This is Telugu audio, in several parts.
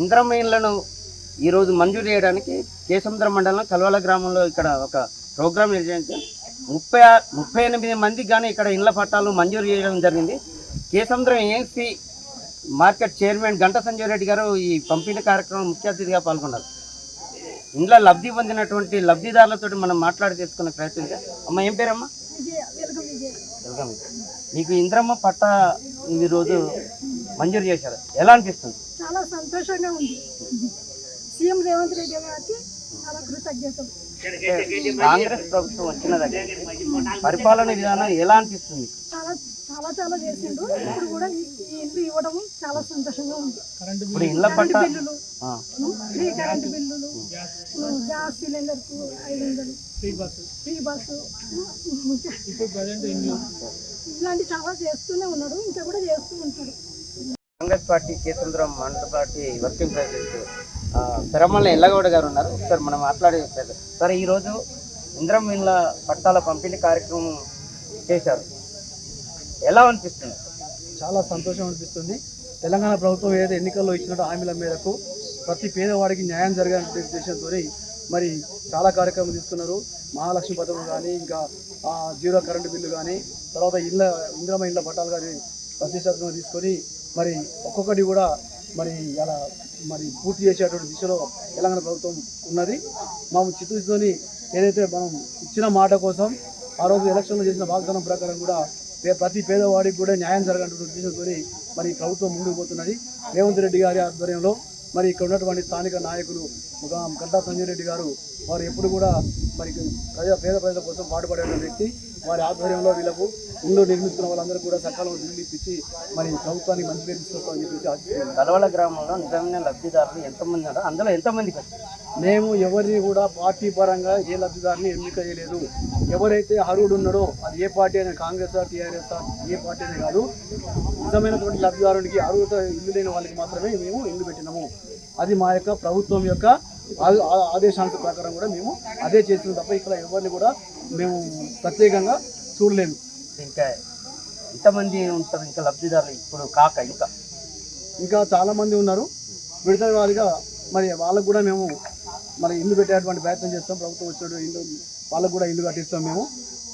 ఇంద్రమ్మ ఈరోజు మంజూరు చేయడానికి కేసముద్ర మండలం కల్వల గ్రామంలో ఇక్కడ ఒక ప్రోగ్రాం నిర్వహించాం ముప్పై ముప్పై ఎనిమిది మందికి కానీ ఇక్కడ ఇళ్ళ పట్టాలు మంజూరు చేయడం జరిగింది. కేసముద్రం ఏఎన్సీ మార్కెట్ చైర్మన్ గంట సంజయ్ రెడ్డి గారు ఈ పంపిణీ కార్యక్రమం ముఖ్య అతిథిగా పాల్గొన్నారు. ఇంట్లో లబ్ధి పొందినటువంటి లబ్ధిదారులతో మనం మాట్లాడి తీసుకునే ప్రయత్నం అమ్మ ఏం పేరమ్మా? వెల్కమ్. మీకు ఇంద్రమ్మ పట్ట ఈరోజు రోజు మంజూరు చేశారు. ఎలా అనిపిస్తుంది? చాలా సంతోషంగా ఉంది. సీఎం రేవంత్ రెడ్డి గారికి చాలా కృతజ్ఞతలు. కాంగ్రెస్ ప్రభుత్వం వచ్చిన దగ్గర పరిపాలన విధానం ఎలా అనిపిస్తుంది? చాలా చాలా చాలా చేసిండు. ఇప్పుడు కూడా ఈ ఇల్లు ఇవ్వడం చాలా సంతోషంగా ఉంది. ఇప్పుడు ఇళ్ళ పట్ట బిల్లులు. ఆ, ఫ్రీ కరెంట్ బిల్లులు. గ్యాస్ సిలిండర్కు ఐదు వందలు. Free bus. Free bus. ఇలాంటి చాలా చేస్తూనే ఉన్నాడు ఇంకా కూడా చేస్తూ ఉంటాడు కాంగ్రెస్ పార్టీ కేంద్రం మండల party working president Peramalla Yellagouda గారు ఉన్నారు. సార్ మనం మాట్లాడే సార్ ఈరోజు ఇంద్రం ఇళ్ళ పట్టాల పంపిణీ కార్యక్రమం చేశారు. ఎలా అనిపిస్తుంది? చాలా సంతోషం అనిపిస్తుంది. తెలంగాణ ప్రభుత్వం ఏదైతే ఎన్నికల్లో ఇచ్చినట్టు హామీల మేరకు ప్రతి పేదవాడికి న్యాయం జరగాలనే ఉద్దేశంతో మరి చాలా కార్యక్రమాలు తీసుకున్నారు. మహాలక్ష్మి పథకం కానీ ఇంకా జీరో కరెంటు బిల్లు కానీ తర్వాత ఇళ్ళ ఇంద్రమ ఇళ్ళ పట్టాలు కానీ ప్రతిష్టాత్మకంగా తీసుకొని మరి ఒక్కొక్కటి కూడా మరి అలా మరి పూర్తి చేసేటువంటి దిశలో తెలంగాణ ప్రభుత్వం ఉన్నది. మేము చిత్తూరుతోని ఏదైతే మనం ఇచ్చిన మాట కోసం ఆ రోజు ఎలక్షన్లో చేసిన వాగ్దానం ప్రకారం కూడా ప్రతి పేదవాడికి కూడా న్యాయం జరగనటువంటి ఉద్దేశంతో మరి ప్రభుత్వం ముందుకు పోతున్నది. రేవంత్ రెడ్డి గారి ఆధ్వర్యంలో మరి ఇక్కడ ఉన్నటువంటి స్థానిక నాయకులు ఒక గంటా సంజయ్ రెడ్డి గారు వారు ఎప్పుడు కూడా మరి ప్రజా పేద ప్రజల కోసం పాటుపడే వ్యక్తి. వారి ఆధ్వర్యంలో వీళ్ళకు ఇల్లు నిర్మించుకున్న వాళ్ళందరూ కూడా సకాలంలో బిల్లు ఇప్పించి మరి ప్రభుత్వానికి మంచి పేరు తీసుకొస్తామని చెప్పేసి ఆశిస్తున్నాను. గ్రామంలో నిజమైన లబ్ధిదారులు ఎంతమంది ఉన్నారో అందులో ఎంతమందికి వచ్చారు మేము ఎవరిని కూడా పార్టీ పరంగా ఏ లబ్ధిదారుని ఎన్నిక చేయలేదు. ఎవరైతే అర్హుడు ఉన్నాడో అది ఏ పార్టీ అయినా కాంగ్రెస్ టీఆర్ఎస్ ఏ పార్టీ అయినా కాదు. నిజమైనటువంటి లబ్ధిదారునికి అర్హత ఇల్లు లేని వాళ్ళకి మాత్రమే మేము ఇల్లు పెట్టినాము. అది మా యొక్క ప్రభుత్వం యొక్క ఆదేశాంశ ప్రకారం కూడా మేము అదే చేస్తున్నాం తప్ప ఇక్కడ ఎవరిని కూడా మేము ప్రత్యేకంగా చూడలేదు. ఇంకా ఎంతమంది ఉంటారు ఇంకా లబ్ధిదారులు ఇప్పుడు కాక ఇంకా. ఇంకా చాలామంది ఉన్నారు. విడతల వారిగా మరి వాళ్ళకు కూడా మేము మరి ఇల్లు పెట్టేటువంటి ప్రయత్నం చేస్తాం. ప్రభుత్వం వచ్చినటువంటి ఇల్లు వాళ్ళకు కూడా ఇల్లు కట్టిస్తాం మేము.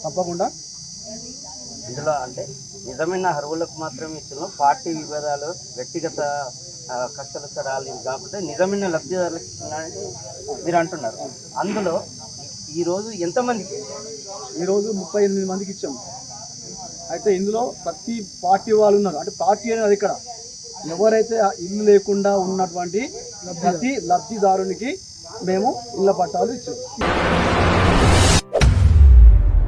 తప్పకుండా. ఇందులో అంటే నిజమైన అర్హులకు మాత్రమే ఇస్తున్నాం. పార్టీ విభేదాలు వ్యక్తిగత ఆ, కష్టాలు సరాలు ఇవి కాకుండా నిజమైన లబ్ధిదారులకు ఇస్తున్నారని మీరు అంటున్నారు. అందులో ఈరోజు ఎంతమందికి? ఈరోజు ముప్పై ఎనిమిది మందికి ఇచ్చాము అయితే ఇందులో ప్రతి పార్టీ వాళ్ళు ఉన్నారు. అంటే పార్టీ అనేది ఇక్కడ ఎవరైతే ఇల్లు లేకుండా ఉన్నటువంటి ప్రతి లబ్ధిదారునికి మేము ఇళ్ళ పట్టాలు ఇచ్చాము